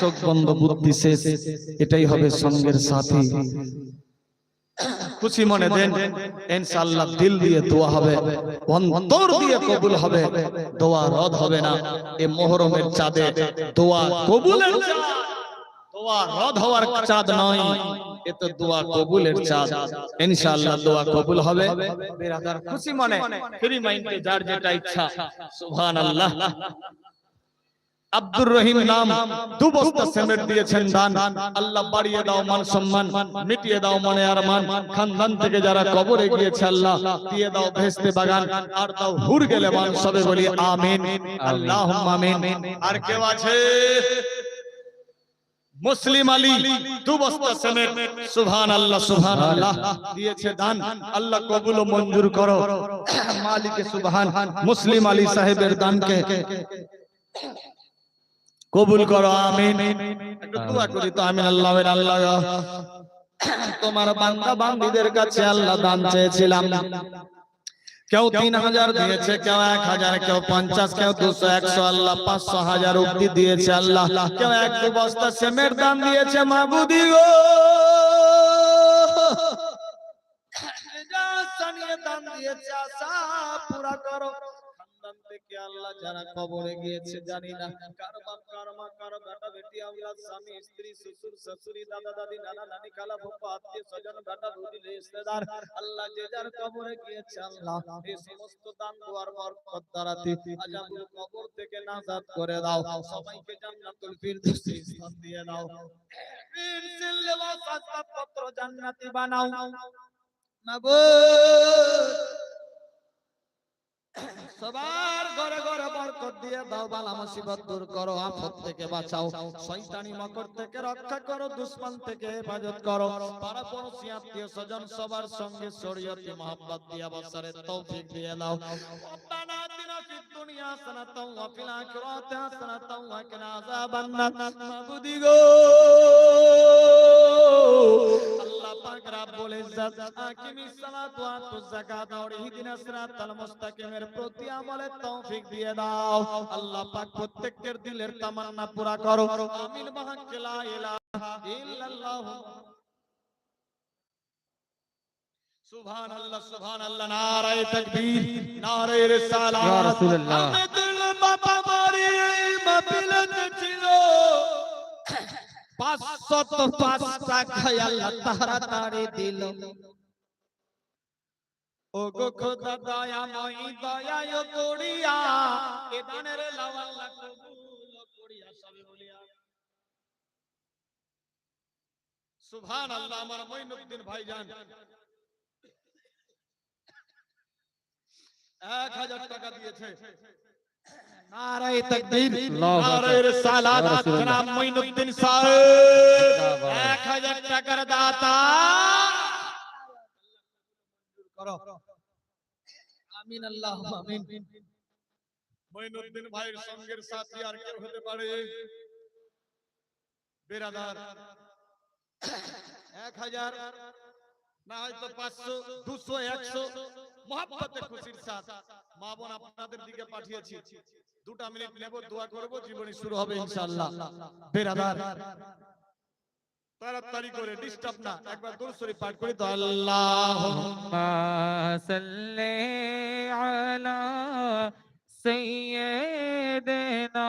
চোখ বন্ধ বুদ্ধি শেষ। এটাই হবে সঙ্গের সাথী। খুশি মনে দেন, ইনশাআল্লাহ দিল দিয়ে দোয়া হবে, অন্তর দিয়ে কবুল হবে, দোয়া রদ হবে না। এ মোহরমের চাঁদে দোয়া কবুলের চাঁদ। দোয়া রদ হওয়ার চাঁদ নয়, এ তো দোয়া কবুলের চাঁদ। ইনশাআল্লাহ দোয়া কবুল হবে। বিরাদার খুশি মনে ফ্রি মাইন্ডে যার যেটা ইচ্ছা। সুবহানাল্লাহ। আব্দুর রহিম নাম দু বস্তা সিমেন্ট দিয়েছেন দান। আল্লাহ বাড়িয়ে দাও মান সম্মান, মিটিয়ে দাও মনে আর মান খানদান থেকে যারা কবরে গিয়েছে আল্লাহ, দিয়ে দাও ভেস্তে বাগান, আর দাও হুর গেলে মান সবে বলি আমিন। আল্লাহ আমিন। আর কেউ আছে? মুসলিম আলী দু বস্তা সুবহান আল্লাহ সুবহান আল্লাহ দিয়েছে দান। আল্লাহ কবুল মঞ্জুর করো। মালিক সুবহান। মুসলিম আলী সাহেবের দানকে। কবুল করো, আমিন। একটু দোয়া করি তো, আমিন আল্লাহ আল্লাহ। তোমার বান্দা বান্দীদের কাছে আল্লাহ দান চেয়েছিলাম। কেউ তিন হাজার দিয়েছে, কেউ এক হাজার, কেউ পঞ্চাশ, কেউ দুশো, একশো, আল্লাহ পাঁচশো হাজার অব্দি দিয়েছে আল্লাহ। কেউ এক বস্তা সেমের দাম দিয়েছে মাবুদি গো। দিয়েছে, আশা পুরা করো। থেকে আল্লাহ যারা কবরে গিয়েছে, জানি না কার বাপ মা কার বেটা বেটি আওলাদ স্বামী, স্ত্রী, শ্বশুর, শাশুড়ি, দাদা, দাদি, নানা, নানি খালা ফুফা, আত্মীয় স্বজন, বেটা, বৌদি রিশতেদার আল্লাহ যে যার কবরে গিয়েছে, আল্লাহ এই সমস্ত দান, দুয়ার বরকত দ্বারাতে আজাবুল কবর থেকে নাজাত করে দাও, সবাইকে জান্নাতুল ফিরদৌসে স্থান দিয়ে দাও। ফিরসিল লিবাস, আসবাবপত্র জান্নাতি বানাও। মাবুদ সবার ঘরে ঘরে বরকত দিয়ে দাও, বালা মুসিবত দূর করো, আফত থেকে বাঁচাও। শয়তানি মকর থেকে রক্ষা করো, দুশমন থেকে হেফাজত করো। পাড়া পড়োশী আত্মীয় স্বজন সবার সঙ্গে শরীয়তে মহব্বত দিয়ে বছরের তৌফিক দিয়ে দাও। দুনিয়া হাসানাতাও ওয়া ফিল আখিরাতি হাসানাতাও ওয়া কিনা আযাবান্নার। মাবুদি গো! পাক রব্বুল ইজ্জত আকিমিস সালাত ওয়া আতুজ যাকাত ওয়া ইহদিনাস সিরাতাল মুস্তাকিমের প্রতি আমলের তৌফিক দিয়ে দাও। আল্লাহ পাক প্রত্যেকের দিলের তামান্না পুরা করো। আমিন বাহাক্কে লা ইলাহা ইল্লাল্লাহ। সুবহান আল্লাহ সুবহান আল্লাহ নারায়ে তাকবীর নারায়ে রিসালাত। রাসূলুল্লাহ। আহমেদুল বাবা মারি মাহফিলত ছিল পাঁচশত পাঁচ টাকায় আল্লাহ তাড়াতাড়ি দিল। ও গো খোদা দয়াময় দয়ায় করিয়া, এ দানের লাও আল্লাহ কবুল করিয়া টাকা দিয়েছে। নারায়ে তাকবীর। নারায়ে রিসালাত। জনাব মঈনুদ্দিন সাহেব জিন্দাবাদ। এক হাজার টাকার দাতা। করো। আমিন আল্লাহ আমিন। মঈনুদ্দিন ভাইয়ের সঙ্গের সাথী আর কেউ হতে পারে। বেরাদার। এক হাজার না হয়তো পাঁচশো দুশো একশো। মহাব্বতে খুশির সাথ। মা বোন আপনাদের দিকে পাঠিয়েছি। দুটা মিনিট নেব, দোয়া করব, জীবনী শুরু হবে ইনশাআল্লাহ। বেরাদার। তাড়াতাড়ি করে ডিস্টার্ব না। একবার দূর শরীফ পাঠ করি তো আল্লাহুম্মা সাল্লি আলা সাইয়্যিদিনা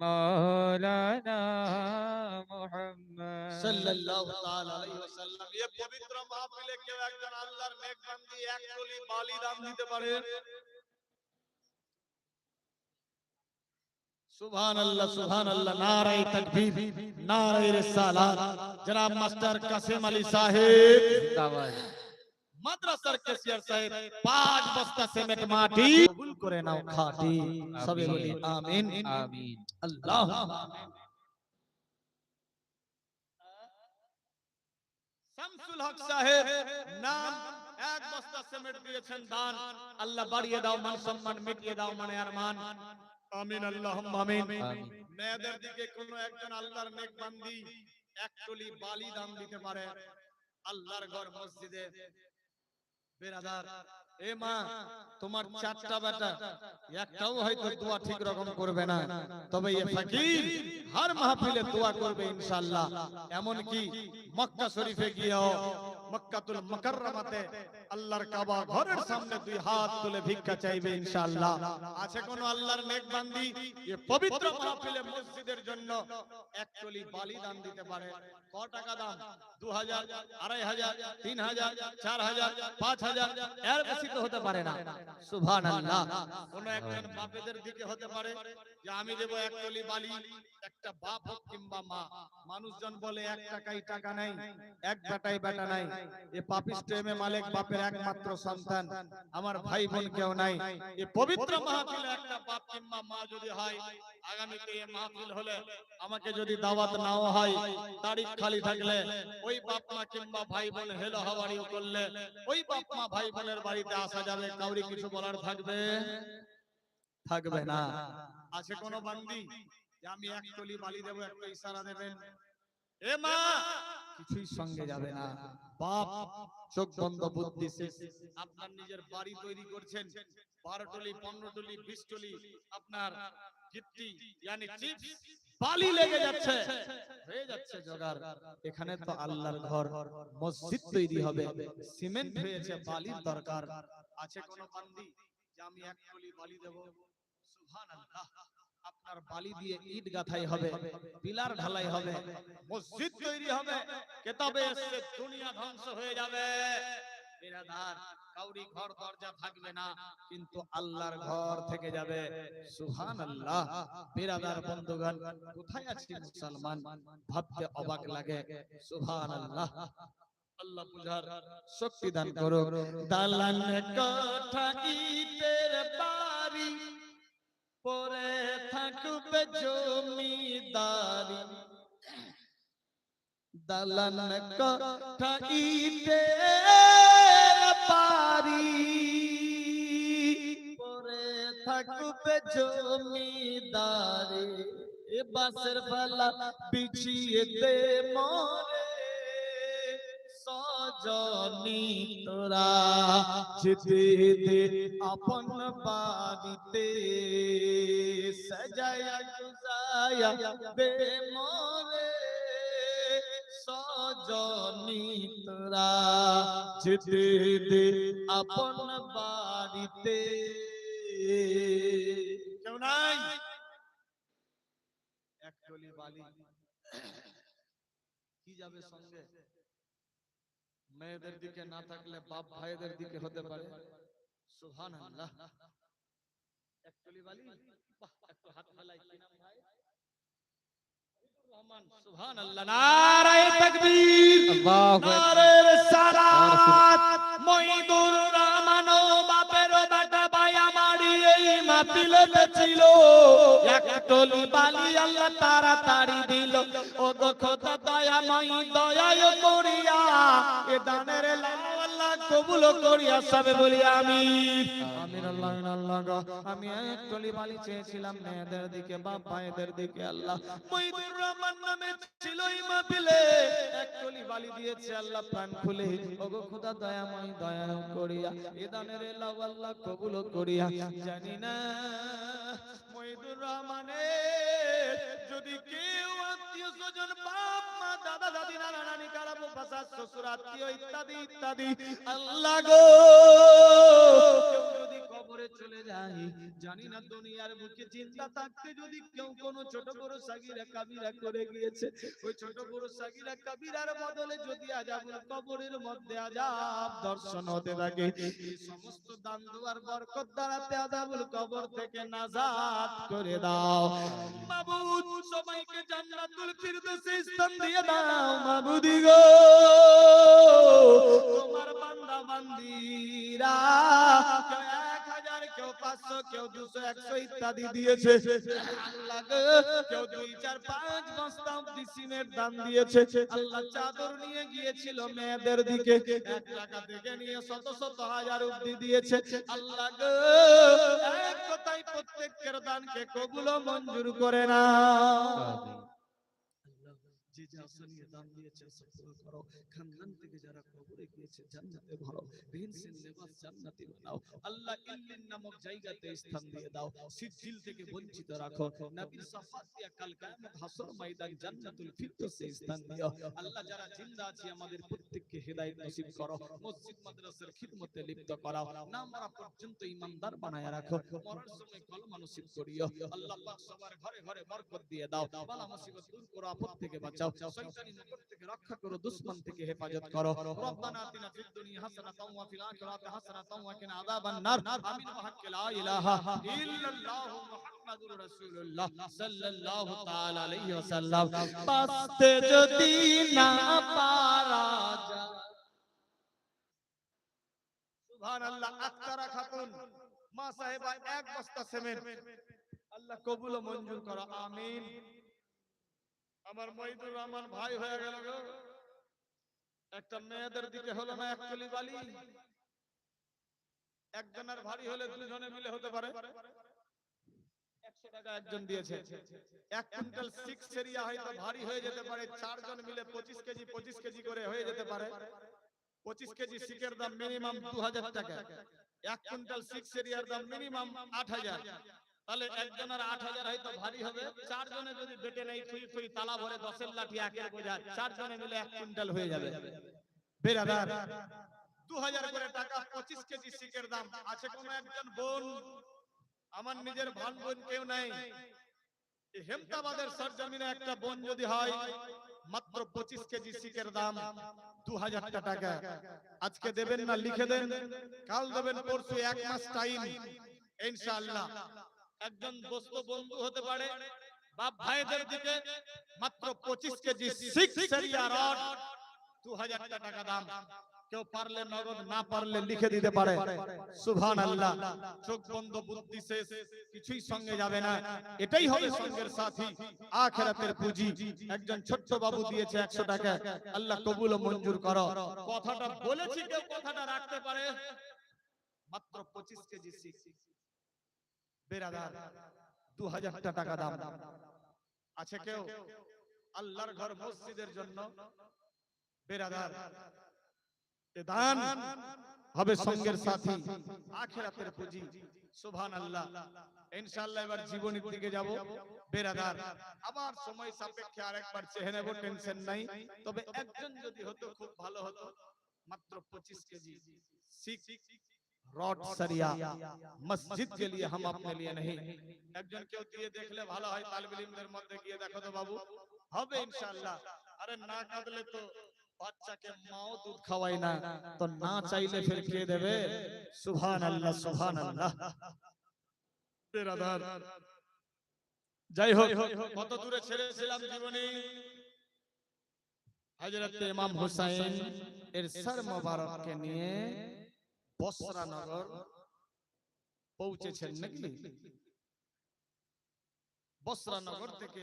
मौलाना मोहम्मद सल्लल्लाहु अलैहि वसल्लम ये পবিত্র মাহফিলে কেউ একজন আল্লাহর নেকবান্দি এক তুলি বালি দান দিতে পারে? সুবহান আল্লাহ নারায়ে তাকবীর নারায়ে রিসালাত। জনাব মাস্টার কাসেম আলী সাহেব। জিন্দাবাদ মাদ্রাসার কেসিয়ার সাহেব পাঁচ বস্তা সিমেন্ট মাটি কবুল করে নাও খাটি। সবে বলি আমিন আমিন। আল্লাহ শামসুল হক সাহেব নাম এক বস্তা সিমেন্ট দিয়েছেন দান আল্লাহ বাড়িয়ে দাও মান সম্মান মিটিয়ে দাও মানে আরমান। আমিন আল্লাহুম্মা আমিন। মেয়েদের দিকে কোন একজন আল্লাহর নেক বান্দি এক টলি বালি দাম দিতে পারে। আল্লাহর ঘর মসজিদে বেরাদার এ মা তোমার চারটা বেটা একটাও হয়তো দোয়া ঠিক রকম করবে না। তবে এ ফকির হর মাহফিলে দোয়া করবে ইনশাআল্লাহ। এমন কি মক্কা শরীফে গিয়েও মক্কাতুল মুকাররমাতে আল্লাহর কাবা ঘরের সামনে দুই হাত তুলে ভিক্ষা চাইবে ইনশাআল্লাহ। আছে কোন আল্লাহর নেক বান্দি? এ পবিত্র মাহফিলে মসজিদের জন্য এক টলি বালি দান দিতে পারে। ক টাকা দাম? দু হাজার আড়াই হাজার তিন হাজার চার হাজার পাঁচ হাজার এর বেশি তো হতে পারে না। সুভান আল্লাহ কোন একজন বাপেদের দিকে হতে পারে যে আমি দেব এক টলি বালি একটা বাপ হোক কিংবা মা। মানুষজন বলে এক টাকাই টাকা নাই এক বেটাই বেটা নাই। আমাকে যদি দাওয়াত নাও হয় তারিখ খালি থাকলে ওই কিংবা ভাই বোন হেলো হাওয়ারিও করলে ওই ভাই বোনের বাড়িতে আসা যাবে, কাউরি কিছু বলার থাকবে? থাকবে না। আছে কোন বান্দি? আমি এক টলি বালি দেবো, একটা ইশারা দেবেন। এ মা! কিছুই সঙ্গে যাবে না। বাপ চোখ বন্ধ বুদ্ধি আপনার নিজের বাড়ি তৈরি করছেন। বারো টলি পনেরো টলি বিশ টলি। আপনার গিট্টি ইয়ানি চিপস বালি লেগে যাচ্ছে। হয়ে যাচ্ছে জোগাড়। এখানে তো আল্লাহর ঘর মসজিদ তৈরি হবে। সিমেন্ট হয়েছে বালির দরকার। আছে কোন বান্দি? যে আমি এক টলি বালি দেব। সুবহানাল্লাহ। আপনার বালি দিয়ে ইট গাথাই হবে পিলার ঢালাই হবে মসজিদ তৈরি হবে কেতাবে এসে দুনিয়া ধ্বংস হয়ে যাবে। বিরাদার কাউরি ঘর দরজা থাকবে না কিন্তু আল্লাহর ঘর থেকে যাবে। সুবহানাল্লাহ। বিরাদার বন্ধুগণ কোথায় আছি মুসলমান? ভাবতে অবাক লাগে। সুবহানাল্লাহ। আল্লাহ বুঝার শক্তি দান করো দালান কোঠা ইটের বাড়ি। পরে থাকবে জমিদারি। দালান ইটের বাড়ি। পরে থাকবে জমিদারি। বাসের পালা বিছিয়ে মরে। সজনি তোরা যেতে দে আপন বাড়িতে সাজায়া গুজায়া দে মরে সজনি তোরা যেতে দে আপন বাড়িতে কেউ নাই? এক বালি। কি যাবে সঙ্গে? মেয়েদের দিকে না থাকলে বাপ ভাইদের দিকে হতে পারে। সুহান আল্লাহ একচুয়ালি বালি বাহ একটু হাত মেলাই কি নাম ভাই? রহমান সুবহান আল্লাহ নারায়ে তাকবীর। আল্লাহু আকবার। নারায়ে রিসালাত মাহফিলেতে ছিল। এক টলি বালি আল্লাহ তাড়াতাড়ি দিল। ও গো খোদা দয়াময়, দয়ায় করিয়া এ দানের লাল কবুল করিয়া সবে বলি আমি আমিন আল্লাহ আল্লাহ গো। আমি এক টলি বালি চেয়েছিলাম মেয়েদের দিকে বাপ ভাইদের দিকে আল্লাহ। মঈদুর রহমান নামে ছিল এই মাহফিলে। এক টলি বালি দিয়েছে আল্লাহ প্রাণ খুলে। ওগো খোদা দয়াময় দয়া করিয়া। এ দানের লাভ আল্লাহ কবুল করিয়া। জানি না মঈদুর রহমানের যদি কেউ আত্মীয় স্বজন বাপ মা দাদা দাদি নানা নানি কারাবো বাসা শ্বশুর আত্মীয় ইত্যাদি ইত্যাদি আল্লাহ গো। না দুনিয়ার করে গিয়েছে, ওই ছোট বড় সাগিরা কবর থেকে নাজাত করে দাও। মাবুদ সবাইকে জান্নাতুল ফিরদৌসে স্থান দিয়ে দাও, মাবুদি গো। আল্লাহ চাদর নিয়ে গিয়েছিল মেয়েদের দিকে। নিয়ে শত শত হাজার অব্দি দিয়েছে। আল্লাহ এক কথাই প্রত্যেকের দানকে কবুল মঞ্জুর করে না। যে যা আসানিয়ে দান দিয়েছে সফল করো। থেকে যারা কবরে গিয়েছে, জান্নাতে ভরো। পেনশন লেবাস বানাও। আল্লাহ ইল্লিন নামক জায়গাতে স্থান দিয়ে দাও। থেকে বঞ্চিত রাখো। কাল কিয়ামত হাসর ময়দান জান্নাতুল ফিরদৌসে স্থান দিও। আল্লাহ যারা জিন্দা আছে, আমাদের প্রত্যেককে হেদায়েত নসিব করো। মসজিদ মাদ্রাসার খিদমতে লিপ্ত করাও। না মরা পর্যন্ত ইমানদার বানায় রাখো। মরার সময় কলমা নসিব করিও। আল্লাহ পাক সবার ঘরে ঘরে বরকত দিয়ে দাও। বালা মুসিবত দূর করো, আপদ থেকে বাঁচাও। শয়তানি নজর থেকে রক্ষা করো দুশমন থেকে হেফাজত করো। রব্বানা আতিনা ফিদ দুনিয়া হাসানাতাও ওয়া ফিল আখিরাতি হাসানাতাও ওয়া কিনা আযাবান নার। আমিন ওয়া হাক্কি লা ইলাহা ইল্লাল্লাহু মুহাম্মাদুর রাসূলুল্লাহ সাল্লাল্লাহু তাআলা আলাইহি ওয়াসাল্লাম। বাঁচতে যদি না পারা যায়। সুবহানাল্লাহ আক্তারা খাতুন মা সাহেবা এক বস্তা সিমেন্ট। আল্লাহ কবুল ও মঞ্জুর করো আমিন। আমার মহিদুর রহমান ভাই হয়ে গেল একটা মেয়েদের দিকে হলো না এক কলি বালি। একজনের ভারী হলে দুজনে মিলে হতে পারে। একশো টাকা একজন দিয়েছে। এক সিক্স ভারী হয়ে যেতে পারে। চারজন মিলে পঁচিশ কেজি পঁচিশ কেজি করে হয়ে যেতে পারে। পঁচিশ কেজি দাম মিনিমাম দু হাজার এক সিক্স দাম মিনিমাম আট হাজার। তাহলে একজনের আট হাজার হয়তো ভারী হবে। চারজনে যদি বেটে নেই থুই থুই তালা ভরে দশের লাঠি একের বোঝা চারজনে মিলে এক কুইন্টাল হয়ে যাবে। বেরাদার, দু হাজার করে টাকা, পঁচিশ কেজি সিকের দাম। আছে কোন একজন বোন? আমার নিজের ভান বোন কেউ নাই। হেমতাবাদের সরজমিনে একটা বোন যদি হয়, মাত্র পঁচিশ কেজি সিকের দাম দু হাজার টাকা। আজকে দেবেন না, লিখে দেন। কাল দেবেন, পরশু এক মাস টাইম ইনশাআল্লাহ। একজন দোস্ত বন্ধু হতে পারে, বাপ ভাইদের দিকে মাত্র পঁচিশ কেজি সিক্স দু হাজার টাকা দাম। কেউ পারলে নগদ, না পারলে লিখে দিতে পারে। সুভান আল্লাহ চোখ বন্ধ, বুদ্ধি শেষ, কিছুই সঙ্গে যাবে না। এটাই হবে সঙ্গের সাথী, আখেরাতের পুঁজি। একজন ছোট্ট বাবু দিয়েছে একশো টাকা। আল্লাহ কবুল ও মঞ্জুর করো। কথাটা বলেছি, কেউ কথাটা রাখতে পারে। মাত্র পঁচিশ কেজি সিক্স বেরাদার দু হাজার টাকা দাম। আছে কেউ? আল্লাহর ঘর মসজিদের জন্য বেরাদার দান হবে সঙ্গের সাথী আখেরাতের পুঁজি। সুবহান আল্লাহ ইনশাআল্লাহ এবার জীবনের দিকে যাব। বেরাদার আবার সময় সাপেক্ষে আরেকবার চেহে নেব টেনশন নাই। তবে একজন যদি হতো খুব ভালো হতো। মাত্র 25 কেজি। সিক রড সরিয়া মসজিদ কে লিয়ে হাম আপনে লিয়ে নহি একজন কেউ দিয়ে দেখলে ভালো হয় তালবিল ইলমদের মধ্যে গিয়ে দেখো তো বাবু হবে ইনশাআল্লাহ আরে না কাঁদলে তো বাচ্চাকে মাও দুধ খাওয়ায় না তো না চাইলে ফের খেয়ে দেবে সুবহান আল্লাহ সুবহান আল্লাহ তেরাদার যাই হোক কত দূরে ছেড়েছিলাম জীবনী হযরত ইমাম হুসাইন এর সর মোবারক কে নিয়ে বসরা নগর পৌঁছেছেন নাকি? বসরানগর থেকে